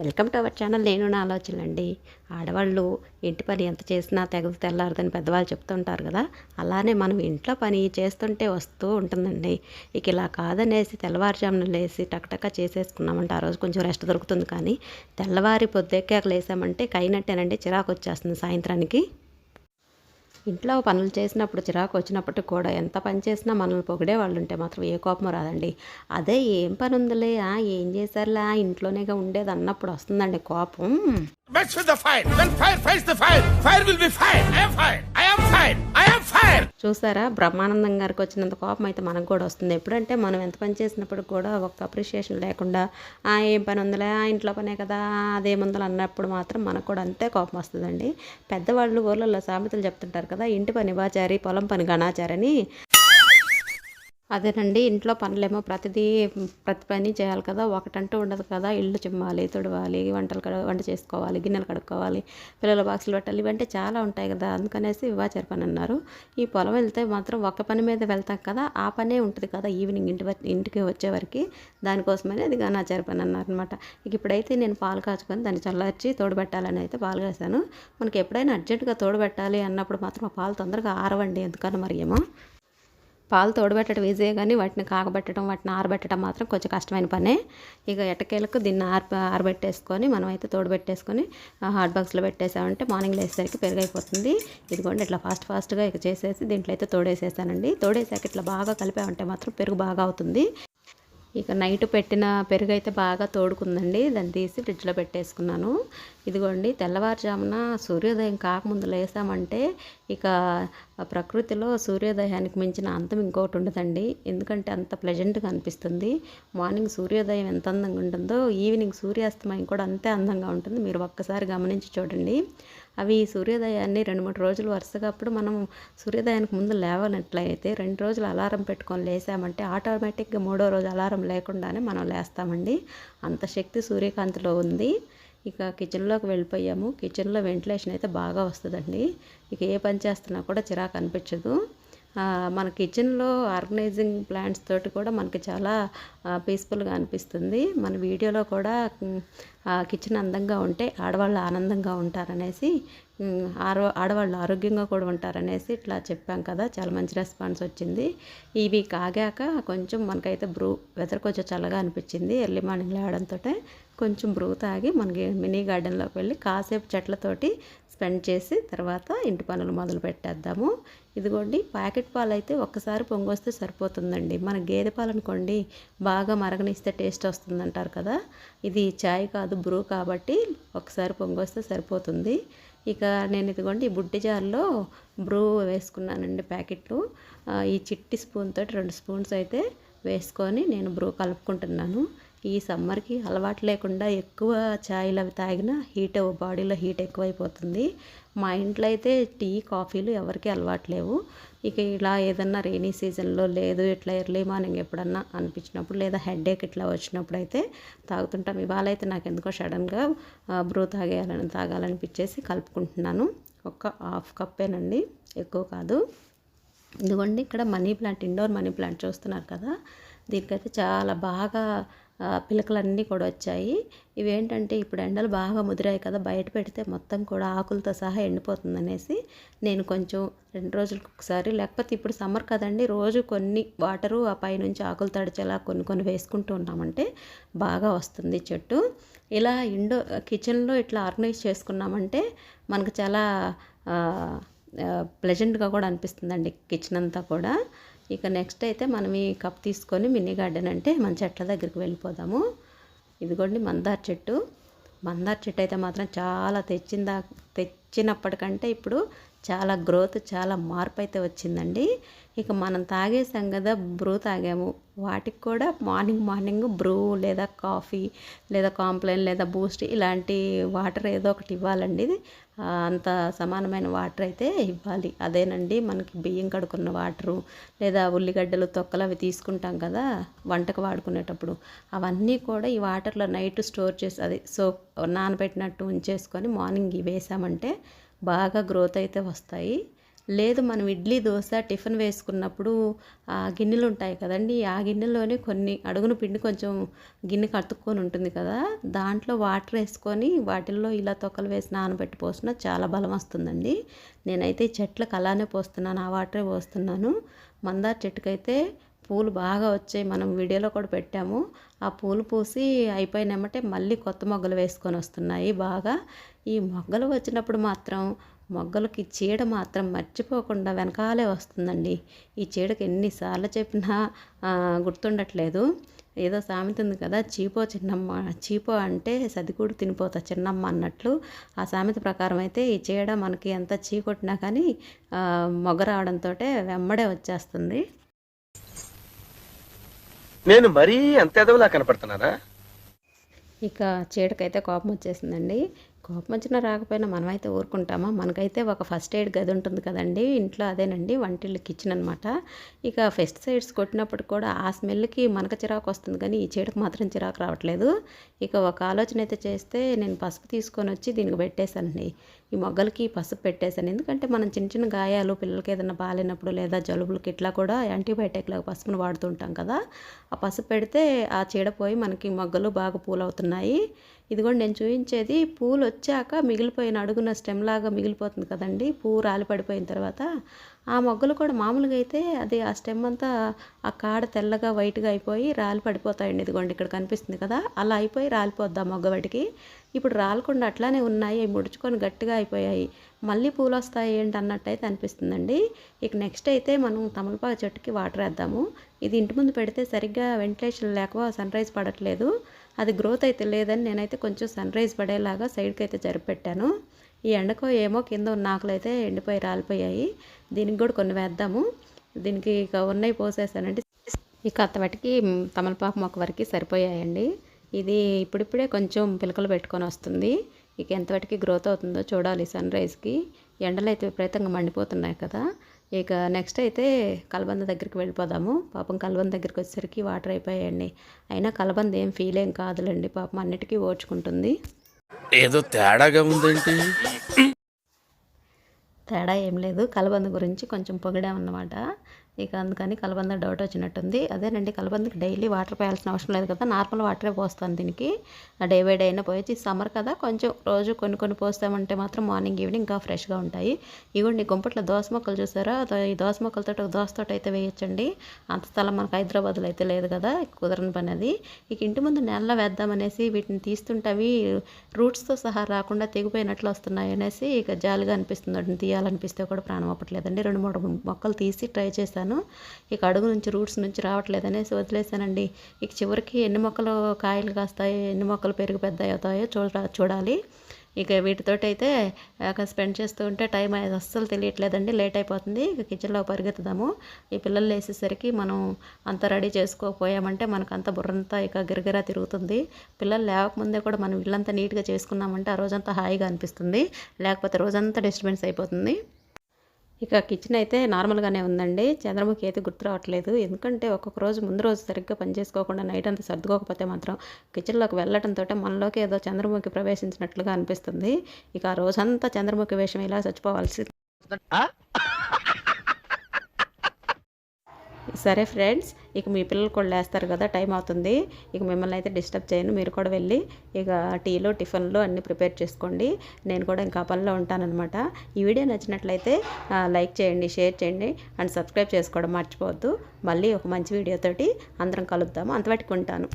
Welcome to our channel నేను నా ఆలోచనలండి ఆడవాళ్ళు ఇంటి పని ఎంత చేసినా తెగలు తెల్లారదని పెద్దవాళ్ళు చెప్తుంటారు కదా. అలానే మనం ఇంట్లో పని చేస్తుంటే వస్తూ ఉంటుందండి. ఇక ఇలా కాదనేసి తెల్లవారుజామున లేసి టక్టక్క చేసేసుకున్నామంటే ఆ రోజు కొంచెం రెస్ట్ దొరుకుతుంది కానీ తెల్లవారి పొద్దెక్కాక లేసామంటే కైనట్టేనండి చిరాకు వచ్చేస్తుంది సాయంత్రానికి. ఇంట్లో పనులు చేసినప్పుడు చిరాకు వచ్చినప్పుడు కూడా ఎంత పని చేసినా మనల్ని పొగిడే వాళ్ళు ఉంటే మాత్రం ఏ కోపం రాదండి. అదే ఏం పని ఉందిలే ఏం చేశారులే ఇంట్లోనేగా ఉండేది అన్నప్పుడు వస్తుందండి కోపం. Match with the fire. When fire fights the fire, fire will be fire. I am fire. I am fire. I am fire. చూసారా బ్రహ్మానందం గారికి వచ్చినంత కోపం అయితే మనకు కూడా వస్తుంది ఎప్పుడంటే మనం ఎంత పని చేసినప్పుడు కూడా ఒక అప్రిషియేషన్ లేకుండా "ఆ, ఏం పని ఉందిలే ఆ, ఇంట్లో పనే కదా అదేముందలు అన్నప్పుడు మాత్రం మనకు కూడా అంతే కోపం వస్తుందండి పెద్దవాళ్ళు ఊర్లలో సామెతలు చెప్తుంటారు కదా ఇంటి పని బాచారి పొలం పని గణాచారి అని అదేనండి ఇంట్లో పనులేమో ప్రతిదీ ప్రతి పని చేయాలి కదా ఒకటంటూ ఉండదు కదా ఇల్లు చిమ్మాలి తుడవాలి వంటలు కడ వంట చేసుకోవాలి గిన్నెలు కడుక్కోవాలి పిల్లల బాక్సులు పెట్టాలి ఇవంటే చాలా ఉంటాయి కదా అందుకనేసి వివాచార పని అన్నారు. ఈ పొలం వెళ్తే మాత్రం ఒక పని మీద వెళ్తాం కదా ఆ పనే ఉంటుంది కదా ఈవినింగ్ ఇంటి ఇంటికి వచ్చేవరకు దానికోసమని అది గానాచార పని అన్నారు అనమాట ఇక ఇప్పుడైతే నేను పాలు కాచుకొని దాన్ని చల్లార్చి తోడుబెట్టాలని అయితే పాలు కాసాను. మనకి ఎప్పుడైనా అర్జెంటుగా తోడుబెట్టాలి అన్నప్పుడు మాత్రం ఆ పాలు తొందరగా ఆరవండి ఎందుకన్నా మరి ఏమో పాలు తోడబెట్టడం ఈజీయే కానీ వాటిని కాగబెట్టడం వాటిని ఆరబెట్టడం మాత్రం కొంచెం కష్టమైన పనే. ఇక ఎటకేలకు దీన్ని ఆర ఆరబెట్టేసుకొని మనం అయితే తోడబెట్టేసుకొని హాట్ బాక్స్లో పెట్టేసామంటే మార్నింగ్ లేసేసరికి పెరుగైపోతుంది. ఇదిగోండి ఇట్లా ఫాస్ట్ ఫాస్ట్గా ఇక చేసేసి దీంట్లో అయితే తోడేసేసానండి. తోడేసాక ఇట్లా బాగా కలిపామంటే మాత్రం పెరుగు బాగా అవుతుంది. ఇక నైట్ పెట్టిన పెరుగు అయితే బాగా తోడుకుందండి. దాన్ని తీసి ఫ్రిడ్జ్లో పెట్టేసుకున్నాను. ఇదిగోండి తెల్లవారుజామున సూర్యోదయం కాకముందు లేసామంటే ఇక ఆ ప్రకృతిలో సూర్యోదయానికి మించిన అంతం ఇంకొకటి ఉండదండి. ఎందుకంటే అంత ప్లెజెంట్గా అనిపిస్తుంది. మార్నింగ్ సూర్యోదయం ఎంత అందంగా ఉంటుందో ఈవినింగ్ సూర్యాస్తమయం కూడా అంతే అందంగా ఉంటుంది. మీరు ఒక్కసారి గమనించి చూడండి. అవి సూర్యోదయాన్ని రెండు మూడు రోజులు వరుసగా అప్పుడు మనం సూర్యోదయానికి ముందు లేవనట్లయితే రెండు రోజులు అలారం పెట్టుకొని లేసామంటే ఆటోమేటిక్గా మూడో రోజు అలారం లేకుండానే మనం లేస్తామండి. అంత శక్తి సూర్యకాంతిలో ఉంది. ఇక కిచెన్లోకి వెళ్ళిపోయాము. కిచెన్లో వెంటిలేషన్ అయితే బాగా వస్తుందండి. ఇక ఏ పని చేస్తున్నా కూడా చిరాకు అనిపించదు. మన కిచెన్లో ఆర్గనైజింగ్ ప్లాంట్స్ తోటి కూడా మనకి చాలా పీస్ఫుల్గా అనిపిస్తుంది. మన వీడియోలో కూడా కిచెన్ అందంగా ఉంటే ఆడవాళ్ళు ఆనందంగా ఉంటారనేసి ఆరో ఆడవాళ్ళు ఆరోగ్యంగా కూడా ఉంటారనేసి ఇట్లా చెప్పాం కదా చాలా మంచి రెస్పాన్స్ వచ్చింది. ఇవి కాగాక కొంచెం మనకైతే బ్రూ వెదర్ కొంచెం చల్లగా అనిపించింది ఎర్లీ మార్నింగ్ లేవడంతో కొంచెం బ్రూ తాగి మనకి మినీ గార్డెన్లోకి వెళ్ళి కాసేపు చెట్లతోటి స్పెండ్ చేసి తర్వాత ఇంటి పనులు మొదలు పెట్టేద్దాము. ఇదిగోండి ప్యాకెట్ పాలు అయితే ఒక్కసారి పొంగొస్తే సరిపోతుందండి. మన గేదె పాలు అనుకోండి బాగా మరగనిస్తే టేస్ట్ వస్తుందంటారు కదా. ఇది చాయ్ కాదు బ్రూ కాబట్టి ఒకసారి పొంగొస్తే సరిపోతుంది. ఇక నేను ఇదిగోండి ఈ బుడ్డి జార్లో బ్రూ వేసుకున్నానండి ప్యాకెట్లు. ఈ చిట్టి స్పూన్ తోటి రెండు స్పూన్స్ అయితే వేసుకొని నేను బ్రూ కలుపుకుంటున్నాను. ఈ సమ్మర్కి అలవాటు లేకుండా ఎక్కువ ఛాయ్లు అవి తాగినా హీట్ బాడీలో హీట్ ఎక్కువైపోతుంది. మా ఇంట్లో అయితే టీ కాఫీలు ఎవరికి అలవాటు లేవు. ఇక ఇలా ఏదన్నా రెయినీ సీజన్లో లేదు ఇట్లా ఎర్లీ మార్నింగ్ ఎప్పుడన్నా అనిపించినప్పుడు లేదా హెడేక్ ఇట్లా వచ్చినప్పుడు అయితే తాగుతుంటాం. ఇవాళ అయితే నాకు ఎందుకో సడన్గా బ్రూ తాగేయాలని తాగాలనిపించేసి కలుపుకుంటున్నాను. ఒక హాఫ్ కప్పేనండి. ఎక్కువ కాదు. ఇదిగోండి ఇక్కడ money plant indoor money plant చూస్తున్నారు కదా. దీనికైతే చాలా బాగా పిలకలన్నీ కూడా వచ్చాయి. ఇవేంటంటే ఇప్పుడు ఎండలు బాగా ముదిరాయి కదా బయట పెడితే మొత్తం కూడా ఆకులతో సహా ఎండిపోతుంది అనేసి నేను కొంచెం రెండు రోజులకు ఒకసారి లేకపోతే ఇప్పుడు సమ్మర్ కదండి రోజు కొన్ని వాటరు ఆ పైనుంచి ఆకులు తడిచేలా కొన్ని కొన్ని వేసుకుంటూ ఉన్నామంటే బాగా వస్తుంది చెట్టు. ఇలా ఇండో కిచెన్లో ఇట్లా ఆర్గనైజ్ చేసుకున్నామంటే మనకు చాలా ప్లెజెంట్గా కూడా అనిపిస్తుందండి కిచెన్ అంతా కూడా. ఇక నెక్స్ట్ అయితే మనం ఈ కప్ తీసుకొని మినీ గార్డెన్ అంటే మన చెట్ల దగ్గరికి వెళ్ళిపోదాము. ఇదిగోండి మందార చెట్టు. మందార చెట్టు అయితే మాత్రం చాలా తెచ్చిందా తెచ్చినప్పటికంటే ఇప్పుడు చాలా గ్రోత్ చాలా మార్పు అయితే వచ్చిందండి. ఇక మనం తాగేసాం కదా బ్రూ తాగాము. వాటికి కూడా మార్నింగ్ మార్నింగ్ బ్రూ లేదా కాఫీ లేదా కాంప్లైన్ లేదా బూస్ట్ ఇలాంటి వాటర్ ఏదో ఒకటి ఇవ్వాలండి. అంత సమానమైన వాటర్ అయితే ఇవ్వాలి. అదేనండి మనకి బియ్యం కడుక్కున్న వాటరు లేదా ఉల్లిగడ్డలు తొక్కలు అవి తీసుకుంటాం కదా వంటకు వాడుకునేటప్పుడు. అవన్నీ కూడా ఈ వాటర్లో నైట్ స్టోర్ చేసి అది సో నానబెట్టినట్టు ఉంచేసుకొని మార్నింగ్ ఇవి వేసామంటే బాగా గ్రోత్ అయితే వస్తాయి. లేదు మనం ఇడ్లీ దోశ టిఫిన్ వేసుకున్నప్పుడు ఆ గిన్నెలు ఉంటాయి కదండి. ఆ గిన్నెలోనే కొన్ని అడుగున పిండి కొంచెం గిన్నె కట్టుకొని ఉంటుంది కదా. దాంట్లో వాటర్ వేసుకొని వాటిల్లో ఇలా తొక్కలు వేసి నానబెట్టి పోసినా చాలా బలం వస్తుందండి. నేనైతే చెట్లకు అలానే పోస్తున్నాను. ఆ వాటరే పోస్తున్నాను. మందార చెట్టుకైతే పూలు బాగా వచ్చాయి. మనం వీడియోలో కూడా పెట్టాము. ఆ పూలు పూసి అయిపోయినమ్మటే మళ్ళీ కొత్త మొగ్గలు వేసుకొని వస్తున్నాయి బాగా. ఈ మొగ్గలు వచ్చినప్పుడు మాత్రం మొగ్గలకి చీడ మాత్రం మర్చిపోకుండా వెనకాలే వస్తుందండి. ఈ చీడకి ఎన్నిసార్లు చెప్పినా గుర్తుండట్లేదు. ఏదో సామెత ఉంది కదా చీపో చిన్నమ్మ చీపో అంటే సదికూడు తినిపోతా చిన్నమ్మ అన్నట్లు. ఆ సామెత ప్రకారం అయితే ఈ చీడ మనకి ఎంత చీకొట్టినా కానీ మొగ్గ రావడంతో వెంబడే వచ్చేస్తుంది. నేను మరీ అంత ఎదవలా కనపడుతున్నారా ఇక చీడకైతే కోపం వచ్చేసిందండి. కోపం వచ్చినా రాకపోయినా మనమైతే ఊరుకుంటామా? మనకైతే ఒక ఫస్ట్ ఎయిడ్ గది ఉంటుంది కదండి. ఇంట్లో అదేనండి వంటిల్లు కిచెన్ అనమాట ఇక పెస్టిసైడ్స్ కొట్టినప్పుడు కూడా ఆ స్మెల్కి మనకు చిరాకు వస్తుంది కానీ ఈ చీడకు మాత్రం చిరాకు రావట్లేదు. ఇక ఒక ఆలోచన అయితే చేస్తే నేను పసుపు తీసుకొని వచ్చి దీనికి పెట్టేశానండి. ఈ మొగ్గలకి పసుపు పెట్టేశాను. ఎందుకంటే మనం చిన్న చిన్న గాయాలు పిల్లలకి ఏదైనా బాగాలేనప్పుడు లేదా జలుబులకి ఇట్లా కూడా యాంటీబయాటిక్ లాగా పసుపును వాడుతుంటాం కదా. ఆ పసుపు పెడితే ఆ చీడ పోయి మనకి మొగ్గలు బాగా పూలవుతున్నాయి. ఇదిగోండి నేను చూపించేది పూలు వచ్చాక మిగిలిపోయిన అడుగున స్టెమ్ లాగా మిగిలిపోతుంది కదండి. పువ్వు రాలి పడిపోయిన తర్వాత ఆ మొగ్గలు కూడా మామూలుగా అయితే అది ఆ స్టెమ్ అంతా ఆ కాడ తెల్లగా వైట్గా అయిపోయి రాలి పడిపోతాయండి. ఇదిగోండి ఇక్కడ కనిపిస్తుంది కదా? అలా అయిపోయి రాలిపోద్ది ఆ మొగ్గ వాటికి. ఇప్పుడు రాలకుండా అట్లానే ఉన్నాయి అవి ముడుచుకొని గట్టిగా అయిపోయాయి. మళ్ళీ పూలు వస్తాయి ఏంటి అన్నట్టు అయితే అనిపిస్తుందండి. ఇక నెక్స్ట్ అయితే మనం తమలపాకు చెట్టుకి వాటర్ వేద్దాము. ఇది ఇంటి ముందు పెడితే సరిగ్గా వెంటిలేషన్ లేక సన్ రైజ్ పడట్లేదు. అది గ్రోత్ అయితే లేదని నేనైతే కొంచెం సన్ రైజ్ పడేలాగా సైడ్కి అయితే జరిపెట్టాను ఈ ఎండకో ఏమో కింద ఉన్న ఆకులు అయితే ఎండిపోయి రాలిపోయాయి. దీనికి కూడా కొన్ని వేద్దాము. దీనికి ఇక ఉన్నాయి పోసేసానండి ఇక అత్తవాటికి తమలపాకు మొక్క వరకు సరిపోయాయండి. ఇది ఇప్పుడిప్పుడే కొంచెం పిలకలు పెట్టుకొని వస్తుంది. ఇక ఎంతవరకు గ్రోత్ అవుతుందో చూడాలి సన్ రైజ్కి ఎండలు అయితే విపరీతంగా మండిపోతున్నాయి కదా. ఇక నెక్స్ట్ అయితే కలబంద దగ్గరికి వెళ్ళిపోదాము. పాపం కలబంద దగ్గరికి వచ్చేసరికి వాటర్ అయిపోయాయండి. అయినా కలబంద ఏం ఫీల్ ఏం కాదులేండి. పాపం అన్నిటికీ ఓడ్చుకుంటుంది ఏదో తేడాగా ఉందేంటి? తేడా ఏం లేదు. కలబంద గురించి కొంచెం పొగిడామన్నమాట. ఇక అందుకని కలబంద డౌట్ వచ్చినట్టుంది. అదేనండి కలబందకి డైలీ వాటర్ పోయాల్సిన అవసరం లేదు కదా. నార్మల్ వాటరే పోస్తాను దీనికి. డే బై డే అయినా పోయొచ్చు. సమ్మర్ కదా. కొంచెం రోజు కొన్ని కొన్ని పోస్తామంటే మాత్రం మార్నింగ్ ఈవినింగ్ ఇంకా ఫ్రెష్గా ఉంటాయి. ఇవ్వండి గుంపట్లో దోస మొక్కలు చూసారా? ఈ దోస మొక్కలతో ఒక దోసతోట అయితే వేయచ్చండి. అంత స్థలం మనకు హైదరాబాద్లో అయితే లేదు కదా కుదరని పని అది. ఇక ఇంటి ముందు నెలలో వేద్దామనేసి వీటిని తీస్తుంటే అవి రూట్స్తో సహా రాకుండా తెగిపోయినట్లు వస్తున్నాయి అనేసి ఇక జాలిగా అనిపిస్తుంది. వాటిని తీయాలనిపిస్తే కూడా ప్రాణం అవ్వట్లేదండి రెండు మూడు మొక్కలు తీసి ట్రై చేశాను. ఇక అడుగు నుంచి రూట్స్ నుంచి రావట్లేదు అనేసి వదిలేశానండి. ఇక చివరికి ఎన్ని మొక్కలు కాయలు కాస్తాయి ఎన్ని మొక్కలు పెరిగి పెద్ద అవుతాయో చూడ చూడాలి. ఇక వీటితోటి అయితే స్పెండ్ చేస్తూ ఉంటే టైం అనేది అస్సలు తెలియట్లేదండి. లేట్ అయిపోతుంది. ఇక కిచెన్లో పరిగెత్తుదాము. ఈ పిల్లలు వేసేసరికి మనం అంత రెడీ చేసుకోకపోయామంటే మనకు అంత బుర్రంతా ఇక గిరగిరా తిరుగుతుంది. పిల్లలు లేవకముందే కూడా మనం ఇల్లంతా నీట్గా చేసుకున్నామంటే ఆ రోజంతా హాయిగా అనిపిస్తుంది. లేకపోతే రోజంతా డిస్టర్బెన్స్ అయిపోతుంది. ఇక కిచెన్ అయితే నార్మల్గానే ఉందండి. చంద్రముఖి అయితే గుర్తు రావట్లేదు. ఎందుకంటే ఒక్కొక్క రోజు ముందు రోజు సరిగ్గా పనిచేసుకోకుండా నైట్ అంతా సర్దుకోకపోతే మాత్రం కిచెన్లోకి వెళ్ళటంతో మనలోకి ఏదో చంద్రముఖి ప్రవేశించినట్లుగా అనిపిస్తుంది. ఇక ఆ రోజంతా చంద్రముఖి వేషం ఇలా చచ్చిపోవాల్సి సరే ఫ్రెండ్స్ ఇక మీ పిల్లలు కూడా లేస్తారు కదా టైం అవుతుంది. ఇక మిమ్మల్ని అయితే డిస్టర్బ్ చేయను. మీరు కూడా వెళ్ళి ఇక టీలో టిఫిన్లు అన్నీ ప్రిపేర్ చేసుకోండి. నేను కూడా ఇంకా పనిలో ఉంటానన్నమాట. ఈ వీడియో నచ్చినట్లయితే లైక్ చేయండి షేర్ చేయండి అండ్ సబ్స్క్రైబ్ చేసుకోవడం మర్చిపోవద్దు. మళ్ళీ ఒక మంచి వీడియోతోటి అందరం కలుద్దాము. అంతవరకు ఉంటాను.